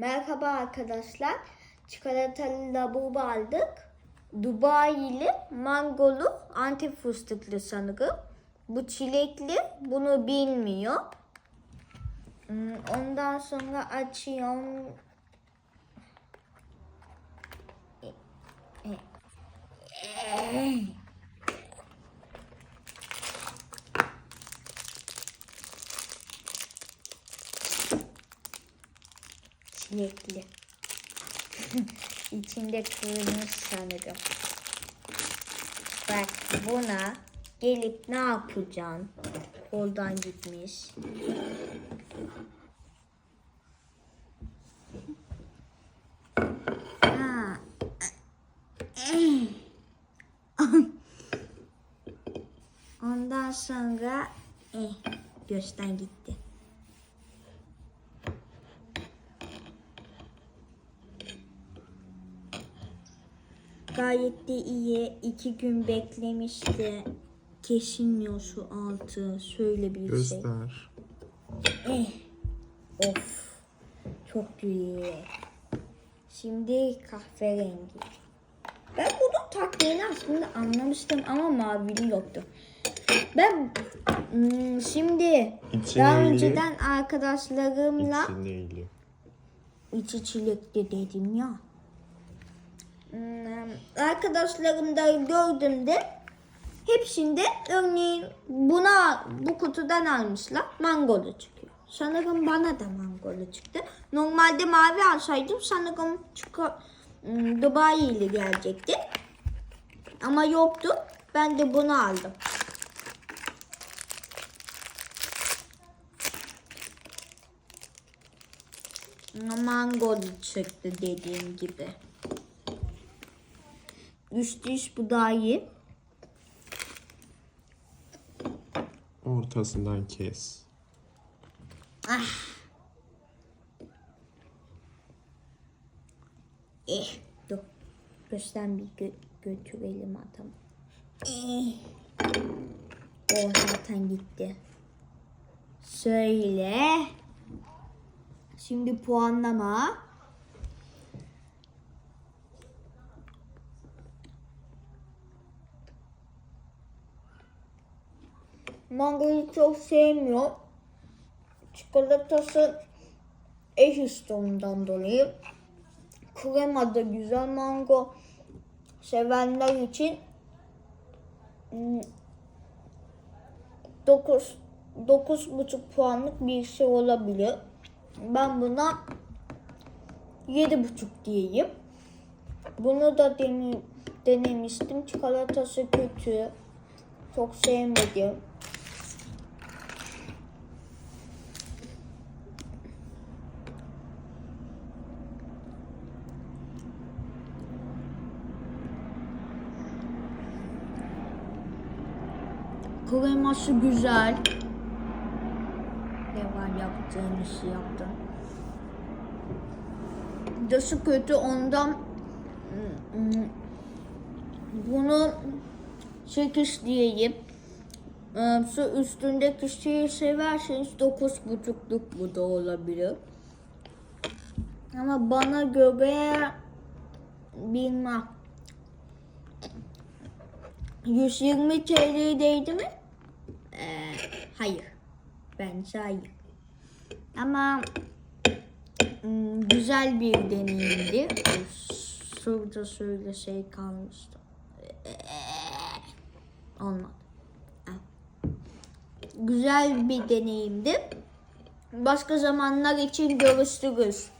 Merhaba arkadaşlar. Çikolatalı labubu aldık. Dubai'li, mangolu, antep fıstıklı sanırım. Bu çilekli, bunu bilmiyor. Hmm, Ondan sonra açıyorum. Çilekli. İçinde kırmızı sanırım. Bak buna gelip ne yapacaksın? Koldan gitmiş. Ondan sonra eh, gözden gitti. Gayet de iyi. iki gün beklemişti. Kesilmiyor şu altı. Şöyle bir şey. Göster. Eh. Of. Çok iyi. Şimdi kahverengi. Ben bunun taktiğini aslında anlamıştım ama mavili yoktu. Ben hmm, şimdi İçi daha neyli? önceden arkadaşlarımla İçi neyli? içi çilekli dedim ya. Hmm, Arkadaşlarımda gördüğümde hepsinde örneğin buna bu kutudan almışlar mangolu çıkıyor. Sanırım bana da mangolu çıktı. Normalde mavi alsaydım sanırım çıkar, hmm, Dubai ile gelecekti. Ama yoktu. Ben de bunu aldım. Mangolu çıktı dediğim gibi. Üst diş bu daha iyi. Ortasından kes. Eh, dur. Gösten bir gö götürelim adamı. Eh. O zaten gitti. Söyle. Şimdi puanlama. Mangoyu çok sevmiyor. Çikolatası eş üstünden dolayı. Krema da güzel mango sevenler için 9 9,5 puanlık bir şey olabilir. Ben buna 7,5 diyeyim. Bunu da dene, denemiştim. Çikolatası kötü. Çok sevmedim. Kreması güzel. Ne var yaptığın işi yaptın. Dışı kötü ondan bunu 8 diyeyim. Ee, üstündeki şeyi severseniz 9.5'luk bu da olabilir. Ama bana göre bilmem. 120 TL değdi mi? Ee, hayır. Bence hayır. Ama hmm, güzel bir deneyimdi. Şurada şöyle şey kalmıştı. Olmadı. Ha. Güzel bir deneyimdi. Başka zamanlar için görüşürüz.